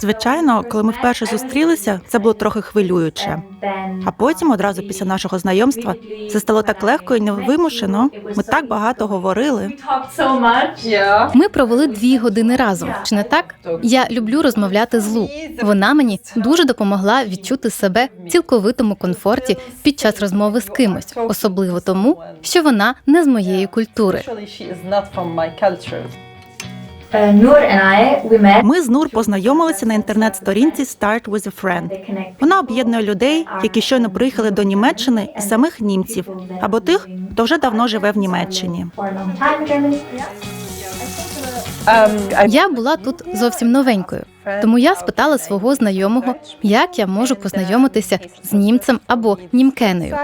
Звичайно, коли ми вперше зустрілися, це було трохи хвилююче. А потім, одразу після нашого знайомства, це стало так легко і невимушено. Ми так багато говорили. Ми провели дві години разом. Чи не так? Я люблю розмовляти з Лу. Вона мені дуже допомогла відчути себе в цілковитому комфорті під час розмови з кимось, особливо тому, що вона не з моєї культури. Ми з Нур познайомилися на інтернет-сторінці Start with a Friend. Вона об'єднує людей, які щойно приїхали до Німеччини, і самих німців або тих, хто вже давно живе в Німеччині. Я була тут зовсім новенькою, тому я спитала свого знайомого, як я можу познайомитися з німцем або німкенею.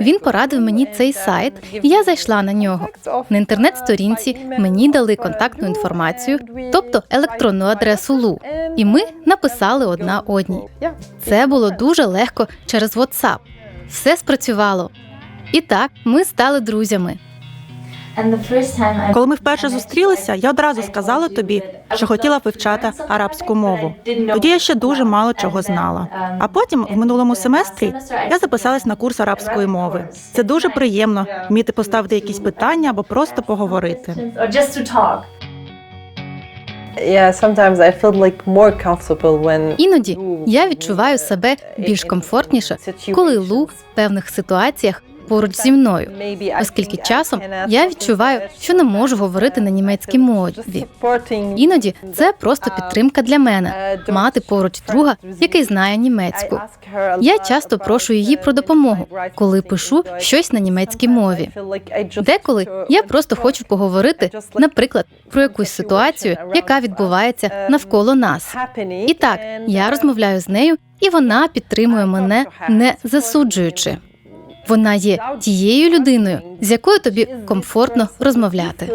Він порадив мені цей сайт, і я зайшла на нього. На інтернет-сторінці мені дали контактну інформацію, тобто електронну адресу Лу, і ми написали одна одній. Це було дуже легко через WhatsApp. Все спрацювало. І так ми стали друзями. Коли ми вперше зустрілися, я одразу сказала тобі, що хотіла вивчати арабську мову. Тоді я ще дуже мало чого знала. А потім, в минулому семестрі, я записалась на курс арабської мови. Це дуже приємно вміти поставити якісь питання або просто поговорити. Yeah, sometimes I feel like more comfortable when Іноді я відчуваю себе більш комфортніше, коли Лу в певних ситуаціях поруч зі мною, оскільки часом я відчуваю, що не можу говорити на німецькій мові. Іноді це просто підтримка для мене мати поруч друга, який знає німецьку. Я часто прошу її про допомогу, коли пишу щось на німецькій мові. Деколи я просто хочу поговорити, наприклад, про якусь ситуацію, яка відбувається навколо нас. І так, я розмовляю з нею, і вона підтримує мене, не засуджуючи. Вона є тією людиною, з якою тобі комфортно розмовляти.